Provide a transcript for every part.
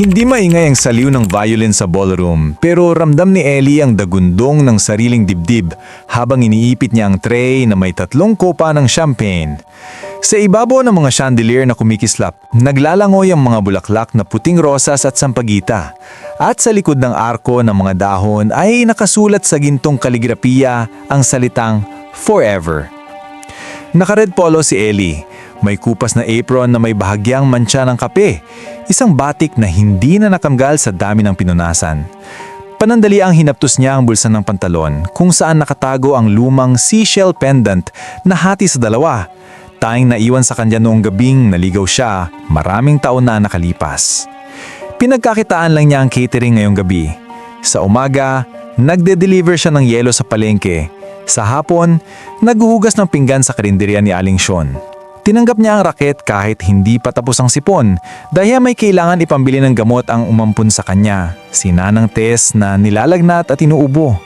Hindi maingay ang saliw ng violin sa ballroom pero ramdam ni Ellie ang dagundong ng sariling dibdib habang iniipit niya ang tray na may tatlong kopa ng champagne. Sa ibabaw ng mga chandelier na kumikislap, naglalangoy ang mga bulaklak na puting rosas at sampagita. At sa likod ng arko ng mga dahon ay nakasulat sa gintong kaligrapiya ang salitang Forever. Naka-red polo si Ellie. May kupas na apron na may bahagyang mantsa ng kape. Isang batik na hindi na nakamgal sa dami ng pinunasan. Panandali ang hinaptos niya ang bulsa ng pantalon kung saan nakatago ang lumang seashell pendant na hati sa dalawa. Tanging naiwan sa kanya noong gabing naligaw siya maraming taon na nakalipas. Pinagkakitaan lang niya ang catering ngayong gabi. Sa umaga, nagde-deliver siya ng yelo sa palengke. Sa hapon, naghuhugas ng pinggan sa karinderya ni Aling Sean. Tinanggap niya ang raket kahit hindi pa tapos ang sipon dahil may kailangan ipambili ng gamot ang umampun sa kanya, si Nanang Tess na nilalagnat at inuubo.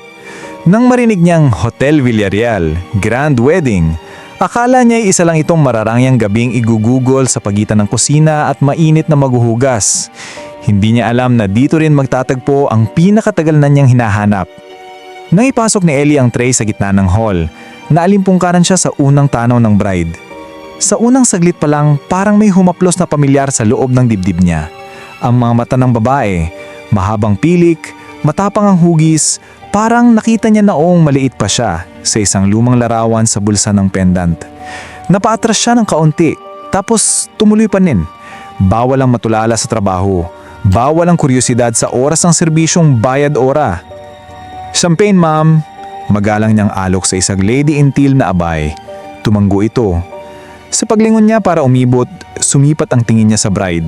Nang marinig niyang Hotel Villarreal, Grand Wedding, akala niya isa lang itong mararangyang gabing igugugol sa pagitan ng kusina at mainit na maghuhugas. Hindi niya alam na dito rin magtatagpo ang pinakatagal na niyang hinahanap. Nang ipasok ni Ellie ang tray sa gitna ng hall, naalimpungkaran siya sa unang tanaw ng bride. Sa unang saglit pa lang, parang may humaplos na pamilyar sa loob ng dibdib niya. Ang mga mata ng babae, mahabang pilik, matapang ang hugis, parang nakita niya noong maliit pa siya sa isang lumang larawan sa bulsa ng pendant. Napaatras siya ng kaunti, tapos tumuloy pa nin. Bawal ang matulala sa trabaho. Bawal ang kuryosidad sa oras ng serbisyong bayad ora. Champagne ma'am, magalang niyang alok sa isang lady in teal na abay. Tumanggo ito. Sa paglingon niya para umibot, sumipat ang tingin niya sa bride.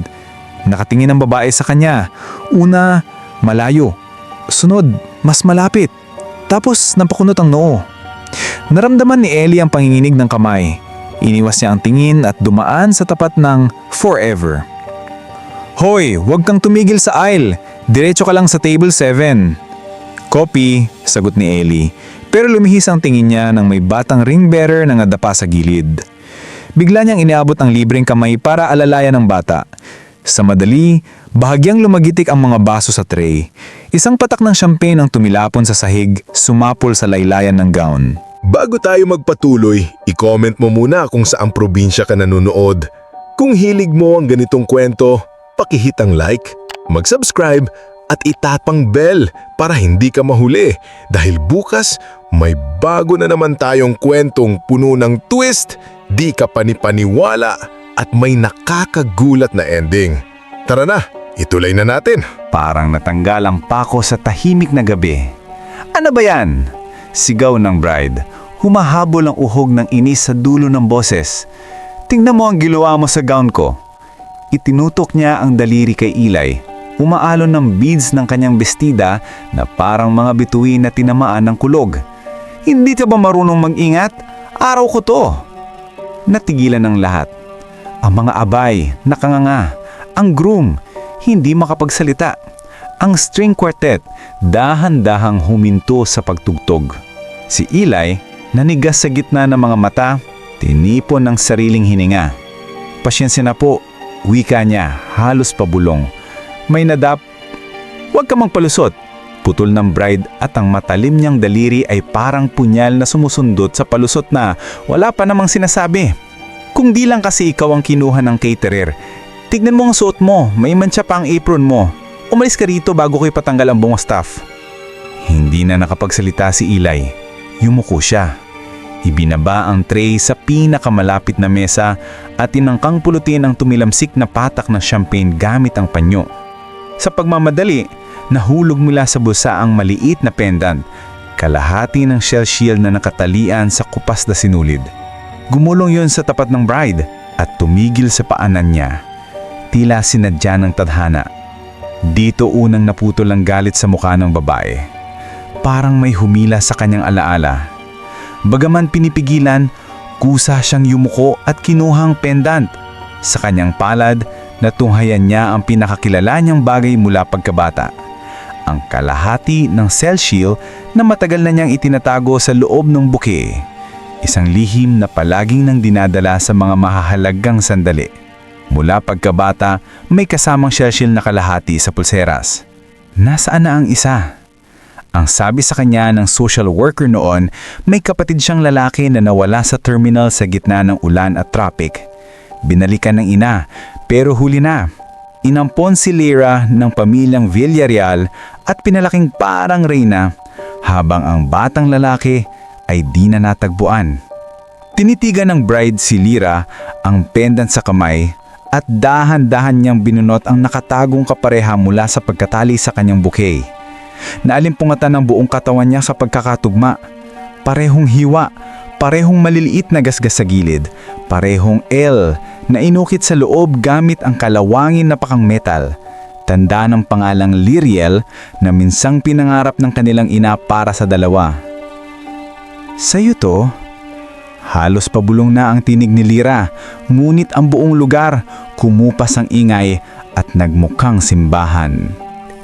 Nakatingin ang babae sa kanya. Una, malayo. Sunod, mas malapit. Tapos napakunot ang noo. Naramdaman ni Ellie ang panginginig ng kamay. Iniwas niya ang tingin at dumaan sa tapat ng forever. Hoy, huwag kang tumigil sa aisle. Diretso ka lang sa table 7. Copy, sagot ni Ellie. Pero lumihis ang tingin niya nang may batang ring bearer na nadapa sa gilid. Bigla niyang iniabot ang libreng kamay para alalayan ng bata. Sa madali, bahagyang lumagitik ang mga baso sa tray. Isang patak ng champagne ang tumilapon sa sahig, sumapol sa laylayan ng gown. Bago tayo magpatuloy, i-comment mo muna kung saang probinsya ka nanonood. Kung hilig mo ang ganitong kwento, pakihit ang like, mag-subscribe at itatpang bell para hindi ka mahuli dahil bukas may bago na naman tayong kwentong puno ng twist, di ka panipaniwala at may nakakagulat na ending. Tara na, ituloy na natin. Parang natanggal ang pako sa tahimik na gabi. Ano ba yan? Sigaw ng bride. Humahabol ang uhog ng inis sa dulo ng boses. Tingnan mo ang ginawa mo sa gown ko. Itinutok niya ang daliri kay Ilay. Umaalon ng beads ng kanyang bestida na parang mga bituin na tinamaan ng kulog. Hindi ka ba marunong mag-ingat? Araw ko to. Natigilan ng lahat. Ang mga abay, nakanganga. Ang groom, hindi makapagsalita. Ang string quartet, dahan-dahang huminto sa pagtugtog. Si Eli, nanigas sa gitna ng mga mata, tinipon ng sariling hininga. Pasyensya na po, wika niya, halos pabulong. May nadap, huwag ka mang palusot. Putol ng bride at ang matalim niyang daliri ay parang punyal na sumusundot sa palusot na wala pa namang sinasabi. Kung di lang kasi ikaw ang kinuha ng caterer, tignan mo ang suot mo, may mantsa pa ang apron mo. Umalis ka rito bago ko ipatanggal ang buong staff. Hindi na nakapagsalita si Eli. Yumuko siya. Ibinaba ang tray sa pinakamalapit na mesa at tinangkang pulutin ang tumilamsik na patak ng champagne gamit ang panyo. Sa pagmamadali, nahulog mula sa bulsa ang maliit na pendant, kalahati ng shell shield na nakatalian sa kupas na sinulid. Gumulong yon sa tapat ng bride at tumigil sa paanan niya. Tila sinadya ng tadhana. Dito unang naputol ang galit sa mukha ng babae. Parang may humila sa kanyang alaala. Bagaman pinipigilan, kusa siyang yumuko at kinuhang pendant. Sa kanyang palad, natunghayan niya ang pinakakilala niyang bagay mula pagkabata. Ang kalahati ng cell shield na matagal na niyang itinatago sa loob ng buke. Isang lihim na palaging nang dinadala sa mga mahahalagang sandali. Mula pagkabata, may kasamang shell na kalahati sa pulseras. Nasaan na ang isa? Ang sabi sa kanya ng social worker noon, may kapatid siyang lalaki na nawala sa terminal sa gitna ng ulan at traffic. Binalikan ng ina, pero huli na. Inampon si Lyra ng pamilyang Villarreal at pinalaking parang reyna, habang ang batang lalaki ay di na natagpuan. Tinitigan ng bride si Lyra ang pendant sa kamay at dahan-dahan niyang binunot ang nakatagong kapareha mula sa pagkatali sa kanyang bouquet. Naalimpungatan ng buong katawan niya sa pagkakatugma. Parehong hiwa, parehong maliliit na gasgas sa gilid, parehong L na inukit sa loob gamit ang kalawangin na pakang metal. Tanda ng pangalang Liriel na minsang pinangarap ng kanilang ina para sa dalawa. Sa'yo to? Halos pabulong na ang tinig ni Lira, ngunit ang buong lugar kumupas ang ingay at nagmukhang simbahan.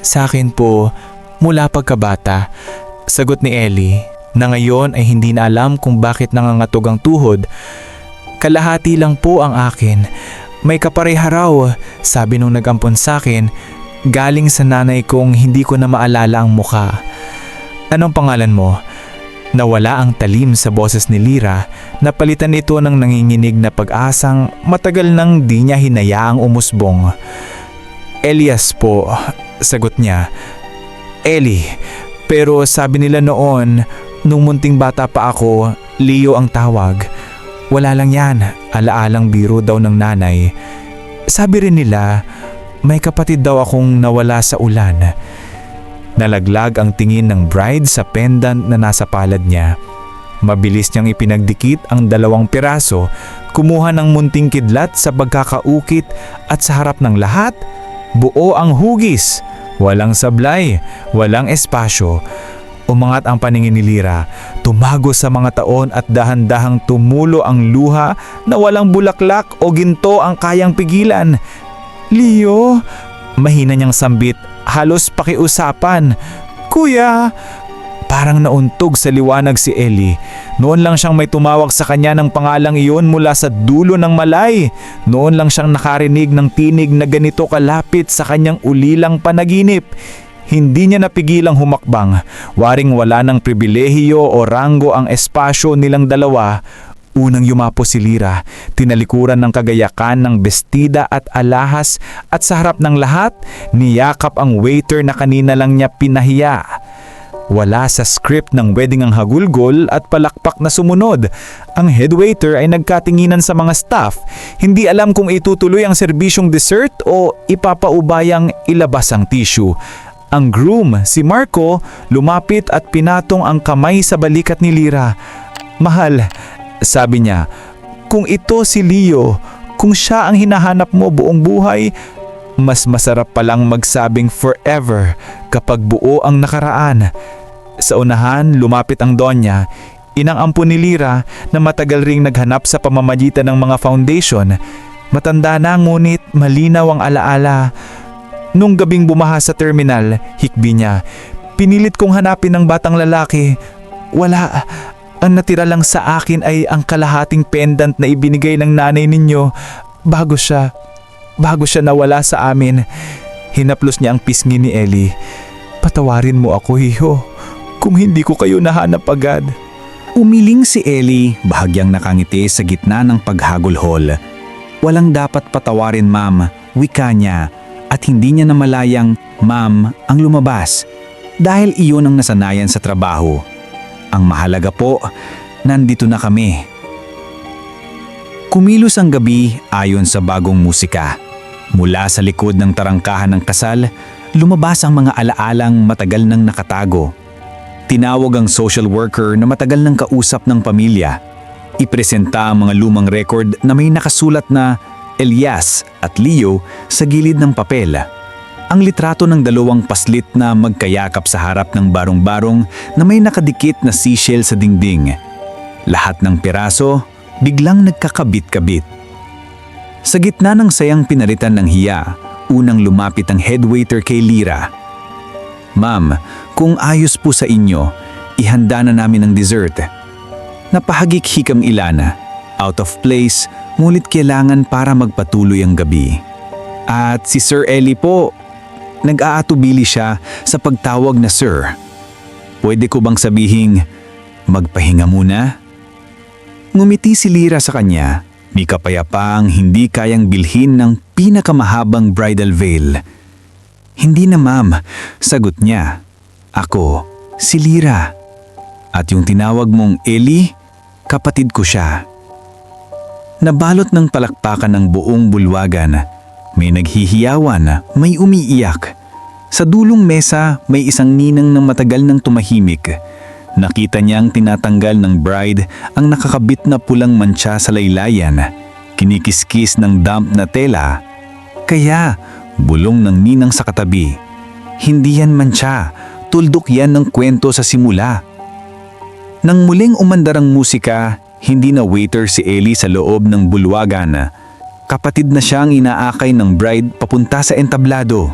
Sa akin po, mula pagkabata, sagot ni Ellie na ngayon ay hindi na alam kung bakit nangangatog ang tuhod. Kalahati lang po ang akin. May kapareha raw, sabi nung nagampon sa akin, galing sa nanay kong hindi ko na maalala ang muka. Anong pangalan mo? Nawala ang talim sa boses ni Lira, napalitan ito ng nanginginig na pag-asang matagal nang di niya hinayaang umusbong. Elias po, sagot niya. Eli, pero sabi nila noon, nung munting bata pa ako, Leo ang tawag. Wala lang yan, alaalang biro daw ng nanay. Sabi rin nila, may kapatid daw akong nawala sa ulan. Nalaglag ang tingin ng bride sa pendant na nasa palad niya. Mabilis niyang ipinagdikit ang dalawang piraso, kumuha ng munting kidlat sa pagkakaukit at sa harap ng lahat, buo ang hugis. Walang sablay, walang espasyo. Umangat ang paningin ni Lira, tumago sa mga taon at dahan-dahang tumulo ang luha na walang bulaklak o ginto ang kayang pigilan. Leo, mahina niyang sambit, halos pakiusapan. Kuya, parang nauntog sa liwanag si Ellie. Noon lang siyang may tumawag sa kanya ng pangalang iyon mula sa dulo ng malay. Noon lang siyang nakarinig ng tinig na ganito kalapit sa kanyang ulilang panaginip. Hindi niya napigilang humakbang. Waring wala ng pribilehiyo o ranggo ang espasyo nilang dalawa. Unang yumapo si Lira, tinalikuran ng kagayakan ng bestida at alahas at sa harap ng lahat, niyakap ang waiter na kanina lang niya pinahiya. Wala sa script ng wedding ang hagulgol at palakpak na sumunod. Ang head waiter ay nagkatinginan sa mga staff. Hindi alam kung itutuloy ang serbisyong dessert o ipapaubayang ilabas ang tissue. Ang groom, si Marco, lumapit at pinatong ang kamay sa balikat ni Lira. Mahal, sabi niya, kung ito si Leo, kung siya ang hinahanap mo buong buhay, mas masarap palang magsabing forever kapag buo ang nakaraan. Sa unahan, lumapit ang Donya, inang ampo ni Lira na matagal ring naghanap sa pamamagitan ng mga foundation. Matanda na ngunit malinaw ang alaala. Nung gabing bumaha sa terminal, hikbi niya, pinilit kong hanapin ang batang lalaki. Wala, ang natira lang sa akin ay ang kalahating pendant na ibinigay ng nanay ninyo bago siya, bago siya nawala sa amin. Hinaplos niya ang pisngi ni Ellie. Patawarin mo ako, hiho, kung hindi ko kayo nahanap agad. Umiling si Ellie, bahagyang nakangiti sa gitna ng paghagulhol. Walang dapat patawarin ma'am, wika niya, at hindi niya namalayang ma'am ang lumabas dahil iyon ang nasanayan sa trabaho. Ang mahalaga po, nandito na kami. Kumilos ang gabi ayon sa bagong musika. Mula sa likod ng tarangkahan ng kasal, lumabas ang mga alaalang matagal nang nakatago. Tinawag ang social worker na matagal nang kausap ng pamilya. Ipresenta ang mga lumang record na may nakasulat na Elias at Leo sa gilid ng papel. Ang litrato ng dalawang paslit na magkayakap sa harap ng barong-barong na may nakadikit na seashell sa dingding. Lahat ng piraso biglang nagkakabit-kabit. Sa gitna ng sayang pinalitan ng hiya, unang lumapit ang head waiter kay Lira. Ma'am, kung ayos po sa inyo, ihanda na namin ang dessert. Napahagik hikam Ilana. Out of place, ngunit kailangan para magpatuloy ang gabi. At si Sir Ellie po, nag-aatubili siya sa pagtawag na Sir. Pwede ko bang sabihing, magpahinga muna? Ngumiti si Lira sa kanya, may kapayapaang hindi kayang bilhin ng pinakamahabang bridal veil. Hindi na ma'am, sagot niya. Ako, si Lira. At yung tinawag mong Ellie, kapatid ko siya. Nabalot ng palakpakan ng buong bulwagan. May naghihiyawan, may umiiyak. Sa dulong mesa, may isang ninang na matagal nang tumahimik. Nakita niyang tinatanggal ng bride ang nakakabit na pulang mantsa sa laylayan. Kinikiskis ng damp na tela. Kaya, bulong ng ninang sa katabi. Hindi yan mantsa, tuldok yan ng kwento sa simula. Nang muling umandar ang musika, hindi na waiter si Ellie sa loob ng bulwagan. Kapatid na siyang inaakay ng bride papunta sa entablado.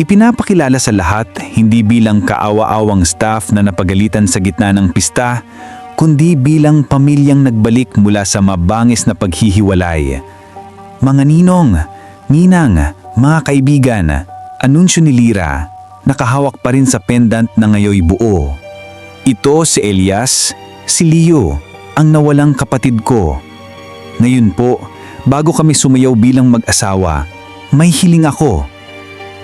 Ipinapakilala sa lahat hindi bilang kaawa-awang staff na napagalitan sa gitna ng pista, kundi bilang pamilyang nagbalik mula sa mabangis na paghihiwalay. Mga ninong, ninang, mga kaibigan, anunsyo ni Lira, nakahawak pa rin sa pendant na ngayoy buo. Ito si Elias, si Leo, ang nawalang kapatid ko. Ngayon po, bago kami sumayaw bilang mag-asawa, may hiling ako.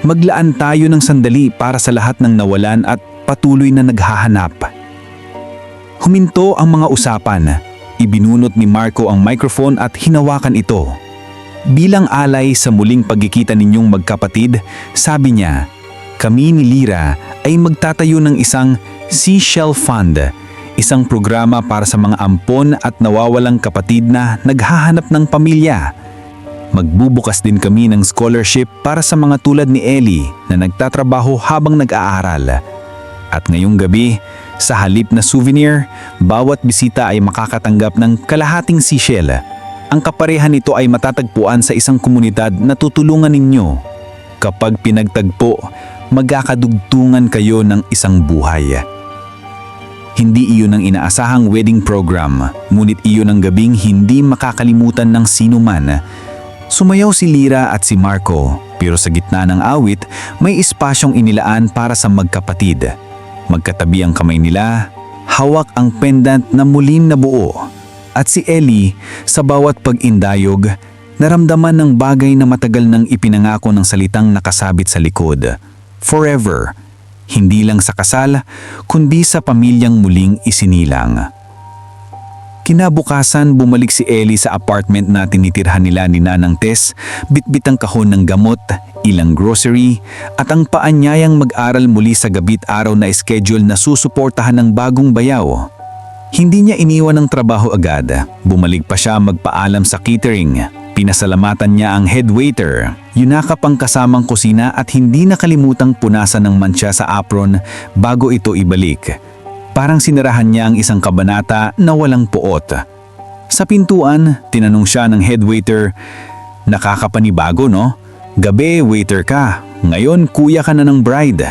Maglaan tayo ng sandali para sa lahat ng nawalan at patuloy na naghahanap. Huminto ang mga usapan. Ibinunot ni Marco ang microphone at hinawakan ito. Bilang alay sa muling pagkikita ninyong magkapatid, sabi niya, kami ni Lira ay magtatayo ng isang Seashell Fund, isang programa para sa mga ampon at nawawalang kapatid na naghahanap ng pamilya. Magbubukas din kami ng scholarship para sa mga tulad ni Ellie na nagtatrabaho habang nag-aaral. At ngayong gabi, sa halip na souvenir, bawat bisita ay makakatanggap ng kalahating seashell. Ang kaparehan nito ay matatagpuan sa isang komunidad na tutulungan ninyo. Kapag pinagtagpo, magkakadugtungan kayo ng isang buhay. Hindi iyon ang inaasahang wedding program, ngunit iyon ang gabing hindi makakalimutan ng sino man. Sumayaw si Lira at si Marco, pero sa gitna ng awit, may espasyong inilaan para sa magkapatid. Magkatabi ang kamay nila, hawak ang pendant na muling nabuo. At si Ellie, sa bawat pag-indayog, naramdaman ng bagay na matagal nang ipinangako ng salitang nakasabit sa likod. Forever. Hindi lang sa kasal, kundi sa pamilyang muling isinilang. Kinabukasan, bumalik si Ellie sa apartment na tinitirhan nila ni Nanang Tess, bitbit ang kahon ng gamot, ilang grocery, at ang paanyayang mag-aral muli sa gabit araw na schedule na susuportahan ng bagong bayaw. Hindi niya iniwan ang trabaho agad. Bumalik pa siya magpaalam sa catering. Pinasalamatan niya ang head waiter. Yunakap ang kasamang kusina at hindi nakalimutang punasan ng mantsa sa apron bago ito ibalik. Parang sinarahan niya ang isang kabanata na walang puot. Sa pintuan, tinanong siya ng head waiter, Nakakapanibago no? Gabi, waiter ka. Ngayon, kuya ka na ng bride.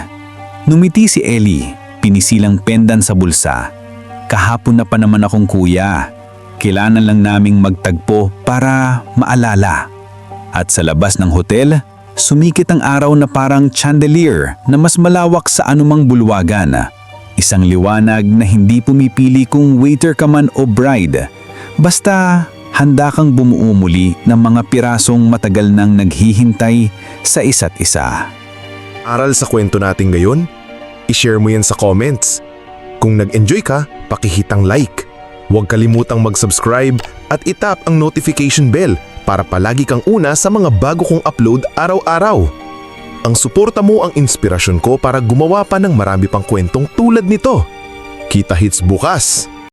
Numiti si Ellie, pinisilang pendan sa bulsa. Kahapon na pa naman akong kuya. Kailangan lang naming magtagpo para maalala. At sa labas ng hotel, sumikit ang araw na parang chandelier na mas malawak sa anumang bulwagan. Isang liwanag na hindi pumipili kung waiter ka man o bride. Basta handa kang bumuo muli ng mga pirasong matagal nang naghihintay sa isa't isa. Aral sa kwento natin ngayon? I-share mo yan sa comments. Kung nag-enjoy ka, pakihitang like. Huwag kalimutang mag-subscribe at itap ang notification bell para palagi kang una sa mga bago kong upload araw-araw. Ang suporta mo ang inspirasyon ko para gumawa pa ng marami pang kwentong tulad nito. Kita hits bukas!